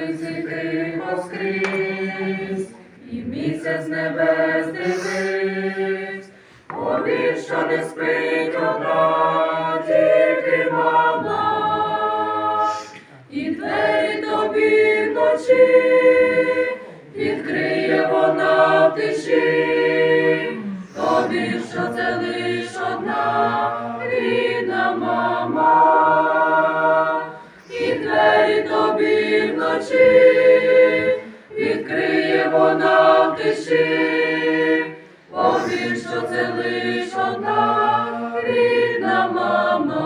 вулиці тихо скрізь, і місяць небес дивись, повір, що не спить одна, тільки мама, і двері тобі вночі відкриє вона в тиші, вночі відкриє вона в тиші, повір, що це лиш одна рідна мама.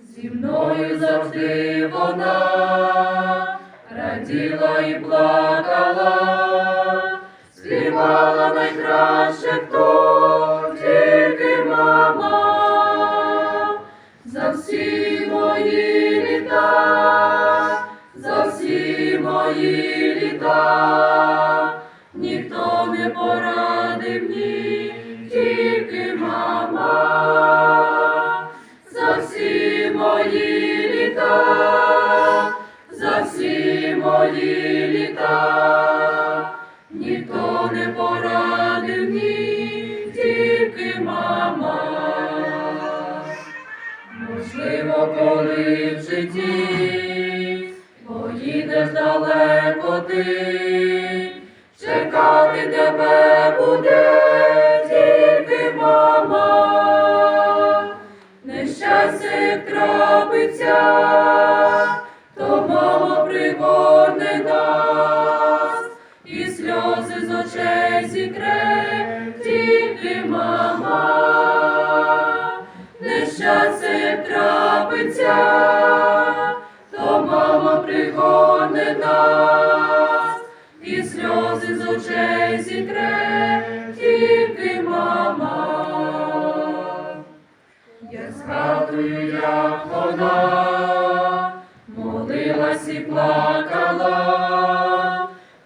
Зі мною завжди вона раділа і плакала, співала найкраще хто мені, тільки мама за всі мої літа, за всі мої літа, ніхто не порадив мені, тільки мама. Можливо, коли в житті поїдеш далеко ти, чекати тебе буде тільки мама. Нещастя як трапиться, то мама пригорне нас, і сльози з очей зікре тільки мама, нещастя як трапиться, то мама пригорне нас, очей зікре тільки мама. Я згадую, як вона молилась і плакала,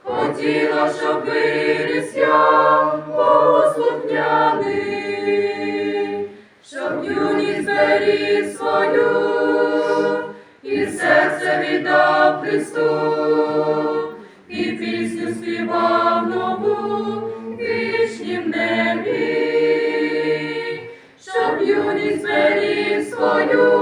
хотіла, щоб виріс я богослухняний, щоб юність беріг свою і серце віддав Христу, і вічнім небі щоб юність зберіг свою,